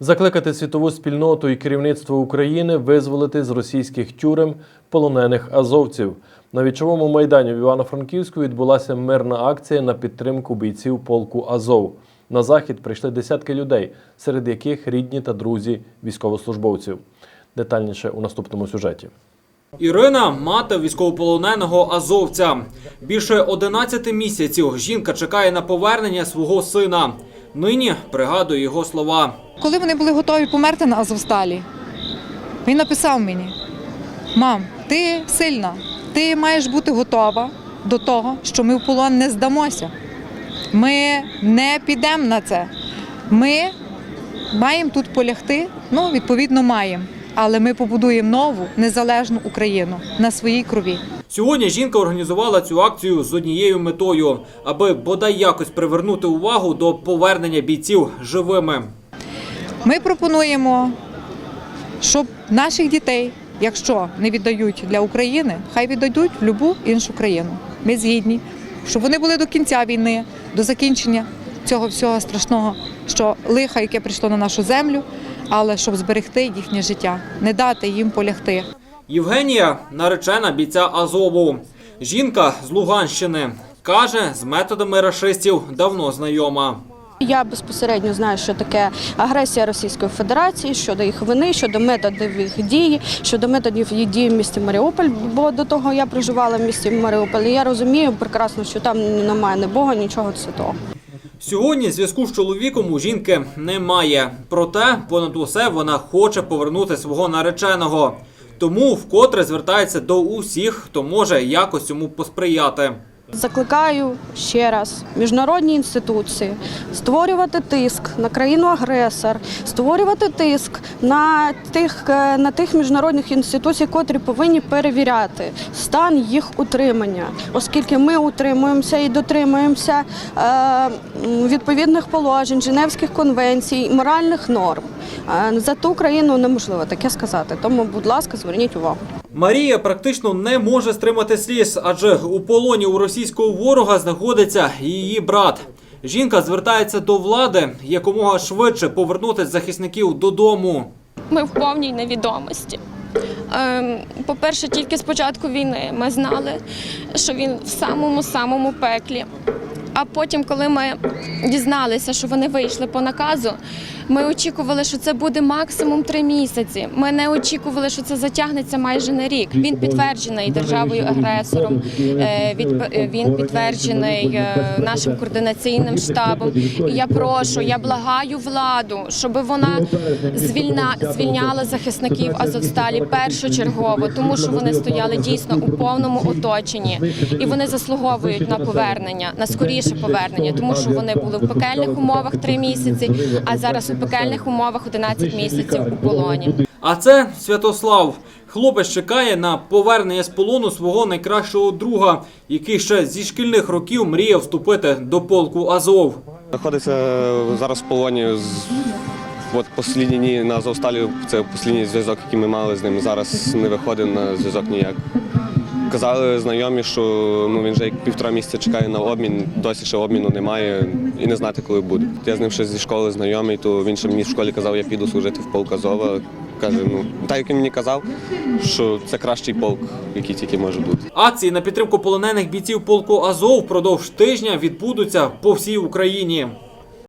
Закликати світову спільноту і керівництво України визволити з російських тюрем полонених азовців. На вічовому майдані в Івано-Франківську відбулася мирна акція на підтримку бійців полку Азов. На захід прийшли десятки людей, серед яких рідні та друзі військовослужбовців. Детальніше у наступному сюжеті. Ірина мати військовополоненого азовця. Більше 11 місяців жінка чекає на повернення свого сина. Нині пригадує його слова. Коли вони були готові померти на Азовсталі, він написав мені: Мам, ти сильна, ти маєш бути готова до того, що ми в полон не здамося. Ми не підемо на це. Ми маємо тут полягти, ну, відповідно, маємо. Але ми побудуємо нову незалежну Україну на своїй крові. Сьогодні жінка організувала цю акцію з однією метою, аби бодай якось привернути увагу до повернення бійців живими. Ми пропонуємо, щоб наших дітей, якщо не віддають для України, хай віддадуть в будь-яку іншу країну. Ми згідні, щоб вони були до кінця війни, до закінчення цього всього страшного, що лиха, яке прийшло на нашу землю, але щоб зберегти їхнє життя, не дати їм полягти. Євгенія наречена бійця Азову. Жінка з Луганщини каже, з методами рашистів давно знайома. Я безпосередньо знаю, що таке агресія Російської Федерації щодо їх вини, щодо методів їх дії, щодо методів їх дії в місті Маріуполь. Бо до того я проживала в місті Маріуполь. І я розумію прекрасно, що там немає ні Бога, нічого святого. Сьогодні зв'язку з чоловіком у жінки немає. Проте, понад усе, вона хоче повернути свого нареченого. Тому вкотре звертається до усіх, хто може якось йому посприяти. Закликаю ще раз міжнародні інституції створювати тиск на країну агресор, створювати тиск на тих е, на тих міжнародних інституцій, котрі повинні перевіряти стан їх утримання, оскільки ми утримуємося і дотримуємося е, відповідних положень, Женевських конвенцій, моральних норм. Е, За ту країну неможливо таке сказати. Тому, будь ласка, зверніть увагу. Марія практично не може стримати сліз, адже у полоні у російського ворога знаходиться її брат. Жінка звертається до влади якомога швидше повернути захисників додому. Ми в повній невідомості. Ем, По-перше, тільки з початку війни ми знали, що він в самому самому пеклі. А потім, коли ми дізналися, що вони вийшли по наказу, ми очікували, що це буде максимум три місяці. Ми не очікували, що це затягнеться майже на рік. Він підтверджений державою агресором. е, е, Він підтверджений е, нашим координаційним штабом. Я прошу, я благаю владу, щоб вона звільна звільняла захисників Азовсталі першочергово, тому що вони стояли дійсно у повному оточенні, і вони заслуговують на повернення, на скоріше повернення, тому що вони були в пекельних умовах три місяці, а зараз у пекельних умовах 11 місяців у полоні. А це Святослав. Хлопець чекає на повернення з полону свого найкращого друга, який ще зі шкільних років мріяв вступити до полку Азов. Знаходиться зараз в полоні з от останні дні на Азовсталі. Це останній зв'язок, який ми мали з ним. Зараз не виходить на зв'язок ніяк. Казали знайомі, що ну він вже як півтора місяця чекає на обмін, досі ще обміну немає і не знати, коли буде. Я з ним ще зі школи знайомий, то він ще мені в школі казав, я піду служити в полк Азова. Каже, ну так як він мені казав, що це кращий полк, який тільки може бути. Акції на підтримку полонених бійців полку Азов впродовж тижня відбудуться по всій Україні.